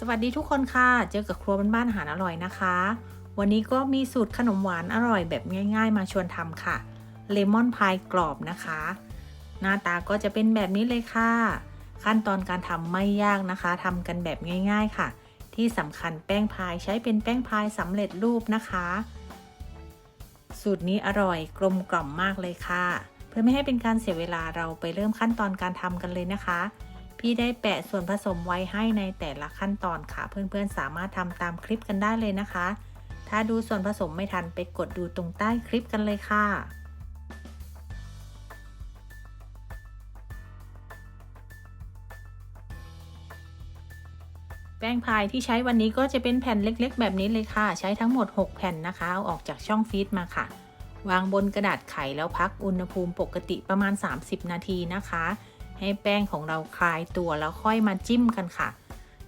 สวัสดีทุกคนค่ะ เจอกับครัวบ้านๆอาหารอร่อยนะคะ วันนี้ก็มีสูตรขนมหวานอร่อยแบบง่าย ๆ มาชวนทำค่ะ เลมอนพายกรอบนะคะ หน้าตาก็จะเป็นแบบนี้เลยค่ะ ขั้นตอนการทำไม่ยากนะคะทำกันแบบง่าย ๆค่ะ ที่สำคัญแป้งพายใช้เป็นแป้งพายสำเร็จรูปนะคะ สูตรนี้อร่อยกลมกล่อมมากเลยค่ะ เพื่อไม่ให้เป็นการเสียเวลาเราไปเริ่มขั้นตอนการทำกันเลยนะคะ พี่ได้แปะส่วนผสมไว้ให้ในแต่ละขั้นตอนค่ะ เพื่อนๆ สามารถทำตามคลิปกันได้เลยนะคะ ถ้าดูส่วนผสมไม่ทันไปกดดูตรงใต้คลิปกันเลยค่ะแป้งพายที่ใช้วันนี้ก็จะเป็นแผ่นเล็กๆ แบบนี้เลยค่ะ ใช้ทั้งหมด 6 แผ่นนะคะเอาออกจากช่องฟีดมาค่ะ วางบนกระดาษไขแล้วพักอุณหภูมิปกติประมาณ 30 นาทีนะคะ ให้แป้งของเราคลายตัวแล้วค่อยมาจิ้มกันค่ะ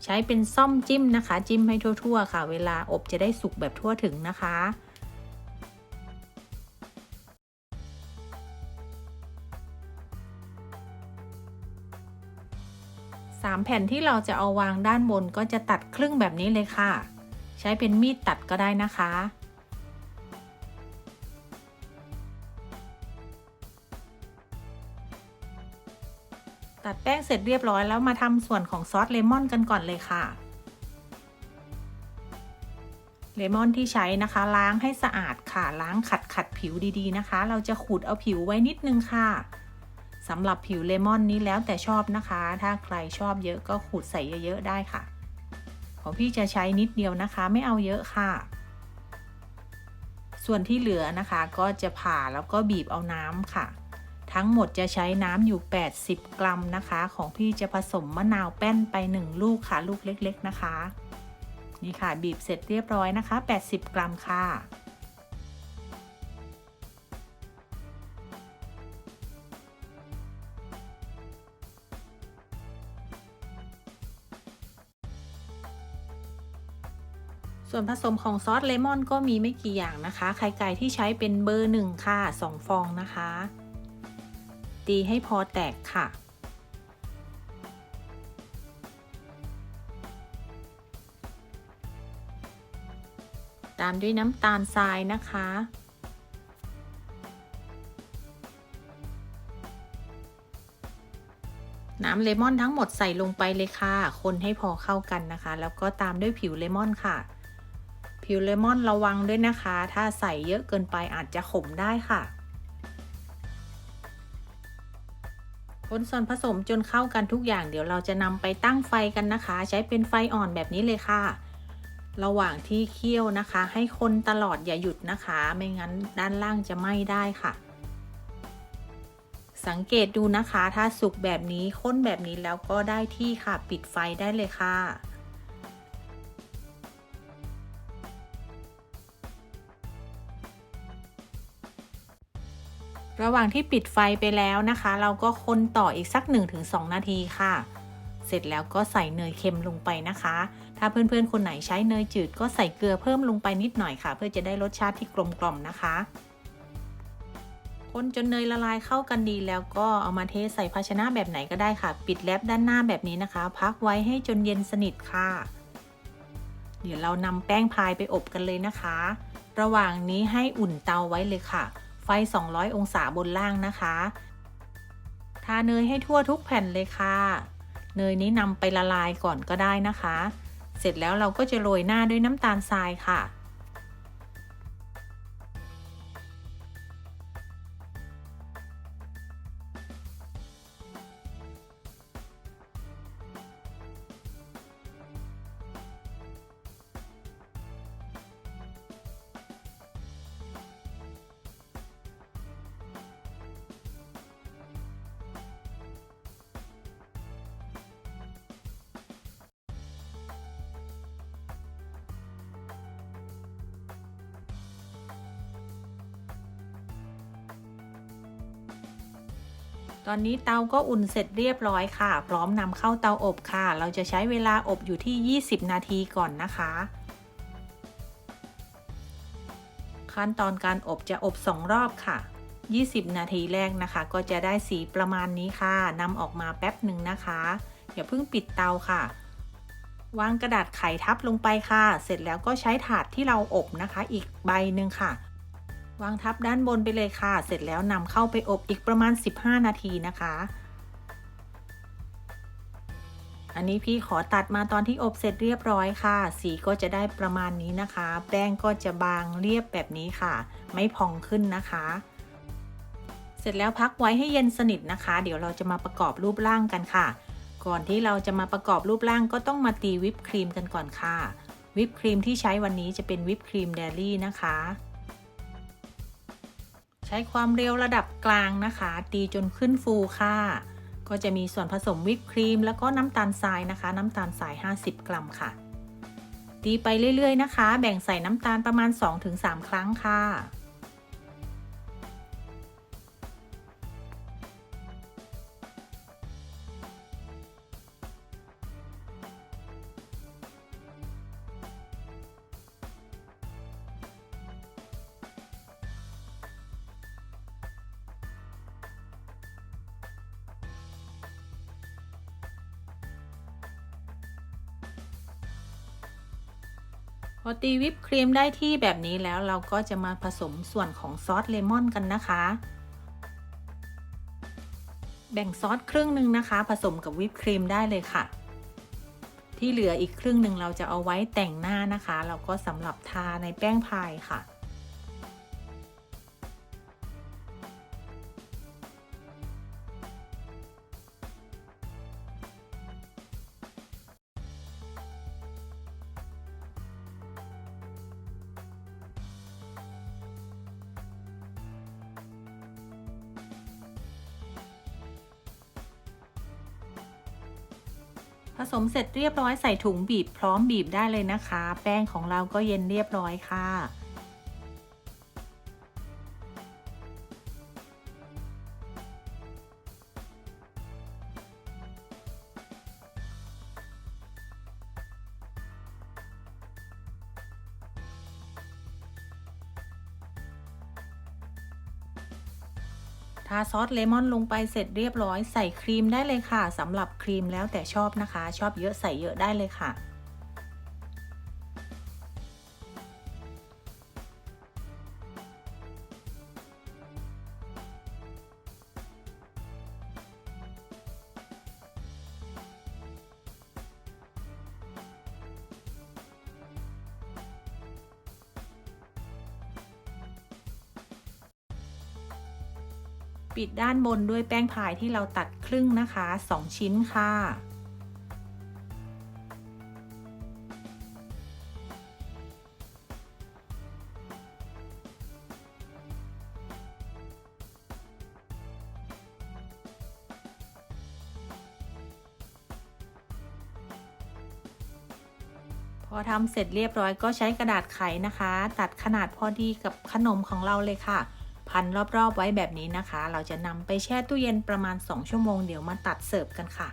ใช้เป็นซ่อมจิ้มนะคะ จิ้มให้ทั่ว ๆ ค่ะ เวลาอบจะได้สุกแบบทั่วถึงนะคะสามแผ่นที่เราจะเอาวางด้านบนก็จะตัดครึ่งแบบนี้เลยค่ะ ใช้เป็นมีดตัดก็ได้นะคะ ตัดแป้งเสร็จเรียบร้อยแล้วมาทำส่วนของซอสเลมอนกันก่อนเลยค่ะ เลมอนที่ใช้นะคะ ล้างให้สะอาดค่ะ ล้างขัดขัดผิวดีๆนะคะ เราจะขูดเอาผิวไว้นิดนึงค่ะสำหรับผิวเลมอนนี้แล้วแต่ชอบนะคะ ถ้าใครชอบเยอะก็ขูดใส่เยอะๆได้ค่ะ ของพี่จะใช้นิดเดียวนะคะ ไม่เอาเยอะค่ะ ส่วนที่เหลือนะคะก็จะผ่าแล้วก็บีบเอาน้ำค่ะ ทั้งหมดจะใช้น้ำอยู่ 80 กรัมนะคะ ของพี่จะผสมมะนาวแป้นไป 1 ลูกค่ะ ลูกเล็กๆนะคะ นี่ค่ะบีบเสร็จเรียบร้อยนะคะ 80 กรัมค่ะส่วนผสมของซอสเลมอนก็มีไม่กี่อย่างนะคะ ไข่ไก่ที่ใช้เป็นเบอร์หนึ่งค่ะ 2 ฟองนะคะ ตีให้พอแตกค่ะ ตามด้วยน้ำตาลทรายนะคะ น้ำเลมอนทั้งหมดใส่ลงไปเลยค่ะ คนให้พอเข้ากันนะคะ แล้วก็ตามด้วยผิวเลมอนค่ะ ผิวเลมอนระวังด้วยนะคะ ถ้าใส่เยอะเกินไปอาจจะขมได้ค่ะ คนส่วนผสมจนเข้ากันทุกอย่างเดี๋ยวเราจะนำไปตั้งไฟกันนะคะ ใช้เป็นไฟอ่อนแบบนี้เลยค่ะ ระหว่างที่เคี่ยวนะคะ ให้คนตลอดอย่าหยุดนะคะ ไม่งั้นด้านล่างจะไหม้ได้ค่ะ สังเกตดูนะคะ ถ้าสุกแบบนี้ข้นแบบนี้แล้วก็ได้ที่ค่ะ ปิดไฟได้เลยค่ะ ระหว่างที่ปิดไฟไปแล้วนะคะ เราก็คนต่ออีกสัก 1-2 นาทีค่ะ เสร็จแล้วก็ใส่เนยเค็มลงไปนะคะ ถ้าเพื่อนๆ คนไหนใช้เนยจืดก็ใส่เกลือเพิ่มลงไปนิดหน่อยค่ะ เพื่อจะได้รสชาติที่กลมกล่อมนะคะ คนจนเนยละลายเข้ากันดีแล้วก็เอามาเทใส่ภาชนะแบบไหนก็ได้ค่ะ ปิดแลบด้านหน้าแบบนี้นะคะ พักไว้ให้จนเย็นสนิทค่ะ เดี๋ยวเรานำแป้งพายไปอบกันเลยนะคะ ระหว่างนี้ให้อุ่นเตาไว้เลยค่ะ ไฟ 200 องศาบนล่างนะคะ ทาเนยให้ทั่วทุกแผ่นเลยค่ะ เนยนี้นำไปละลายก่อนก็ได้นะคะ เสร็จแล้วเราก็จะโรยหน้าด้วยน้ำตาลทรายค่ะ ตอนนี้เตาก็อุ่นเสร็จเรียบร้อยค่ะ พร้อมนำเข้าเตาอบค่ะ เราจะใช้เวลาอบอยู่ที่ 20 นาทีก่อนนะคะ ขั้นตอนการอบจะอบ 2 รอบค่ะ 20 นาทีแรกนะคะ ก็จะได้สีประมาณนี้ค่ะนำออกมาแป๊บหนึ่งนะคะ อย่าเพิ่งปิดเตาค่ะ วางกระดาษไขทับลงไปค่ะ เสร็จแล้วก็ใช้ถาดที่เราอบนะคะ อีกใบหนึ่งค่ะ วางทับด้านบนไปเลยค่ะ เสร็จแล้วนำเข้าไปอบอีกประมาณ 15 นาทีนะคะ อันนี้พี่ขอตัดมาตอนที่อบเสร็จเรียบร้อยค่ะ สีก็จะได้ประมาณนี้นะคะ แป้งก็จะบางเรียบแบบนี้ค่ะ ไม่พองขึ้นนะคะ เสร็จแล้วพักไว้ให้เย็นสนิทนะคะ เดี๋ยวเราจะมาประกอบรูปร่างกันค่ะ ก่อนที่เราจะมาประกอบรูปร่างก็ต้องมาตีวิปครีมกันก่อนค่ะ วิปครีมที่ใช้วันนี้จะเป็นวิปครีมเดลี่นะคะ ใช้ความเร็วระดับกลางนะคะ ตีจนขึ้นฟูค่ะ ก็จะมีส่วนผสมวิปครีม แล้วก็น้ำตาลทรายนะคะ น้ำตาลทราย 50 กรัมค่ะ ตีไปเรื่อยๆนะคะ แบ่งใส่น้ำตาลประมาณ 2-3 ครั้งค่ะ พอตีวิปครีมได้ที่แบบนี้แล้วเราก็จะมาผสมส่วนของซอสเลมอนกันนะคะ แบ่งซอสครึ่งหนึ่งนะคะ ผสมกับวิปครีมได้เลยค่ะ ที่เหลืออีกครึ่งหนึ่งเราจะเอาไว้แต่งหน้านะคะแล้วก็สำหรับทาในแป้งพายค่ะ ผสมเสร็จเรียบร้อยใส่ถุงบีบพร้อมบีบได้เลยนะคะ แป้งของเราก็เย็นเรียบร้อยค่ะ ทาซอสเลมอนลงไปเสร็จเรียบร้อยใส่ครีมได้เลยค่ะสำหรับครีมแล้วแต่ชอบนะคะ ชอบเยอะใส่เยอะได้เลยค่ะ ปิดด้านบนด้วยแป้งพายที่เราตัดครึ่งนะคะ 2 ชิ้นค่ะ พอทำเสร็จเรียบร้อยก็ใช้กระดาษไขนะคะ ตัดขนาดพอดีกับขนมของเราเลยค่ะ พันรอบๆไว้แบบนี้นะคะ เราจะนำไปแช่ตู้เย็นประมาณ 2 ชั่วโมงเดี๋ยวมาตัดเสิร์ฟกันค่ะ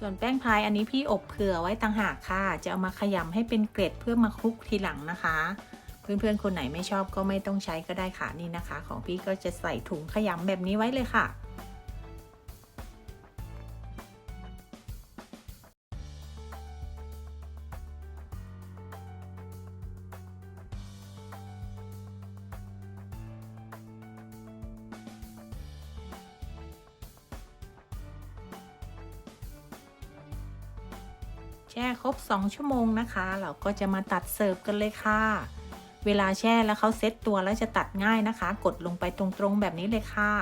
ส่วนแป้งพายอันนี้พี่อบเผื่อไว้ต่างหากค่ะ จะเอามาขยำให้เป็นเกล็ดเพื่อมาคลุกทีหลังนะคะ เพื่อนๆ คนไหนไม่ชอบก็ไม่ต้องใช้ก็ได้ค่ะนี่นะคะ ของพี่ก็จะใส่ถุงขยำแบบนี้ไว้เลยค่ะแช่ครบ 2 ชั่วโมงนะคะ เราก็จะมาตัดเสิร์ฟกันเลยค่ะ เวลาแช่แล้วเขาเซ็ตตัวแล้วจะตัดง่ายนะคะ กดลงไปตรงๆแบบนี้เลยค่ะ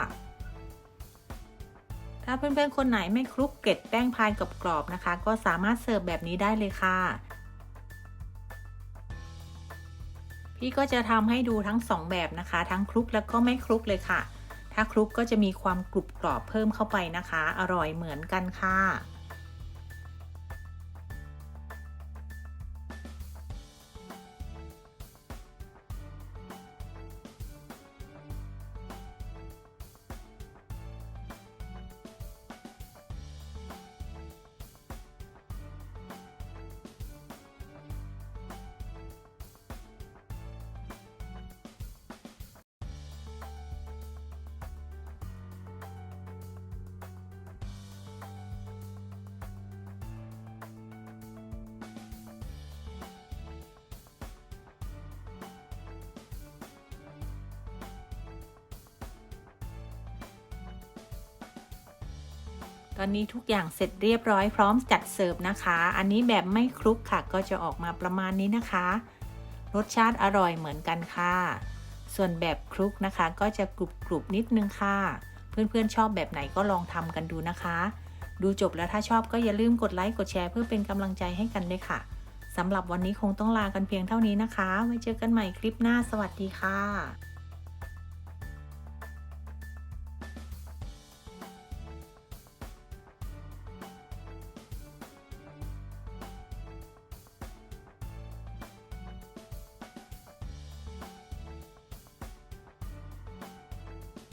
ถ้าเพื่อนๆคนไหนไม่คลุกเกล็ดแป้งพายกับกรอบนะคะ ก็สามารถเสิร์ฟแบบนี้ได้เลยค่ะ พี่ก็จะทำให้ดูทั้ง 2 แบบนะคะ ทั้งคลุกแล้วก็ไม่คลุกเลยค่ะ ถ้าคลุกก็จะมีความกรุบกรอบเพิ่มเข้าไปนะคะ อร่อยเหมือนกันค่ะ ตอนนี้ทุกอย่างเสร็จเรียบร้อยพร้อมจัดเสิร์ฟนะคะ อันนี้แบบไม่คลุกค่ะ ก็จะออกมาประมาณนี้นะคะ รสชาติอร่อยเหมือนกันค่ะ ส่วนแบบคลุกนะคะ ก็จะกรุบกรุบนิดนึงค่ะ เพื่อนๆชอบแบบไหนก็ลองทำกันดูนะคะ ดูจบแล้วถ้าชอบก็อย่าลืมกดไลค์กดแชร์เพื่อเป็นกำลังใจให้กันด้วยค่ะสำหรับวันนี้คงต้องลากันเพียงเท่านี้นะคะ ไว้เจอกันใหม่คลิปหน้า สวัสดีค่ะ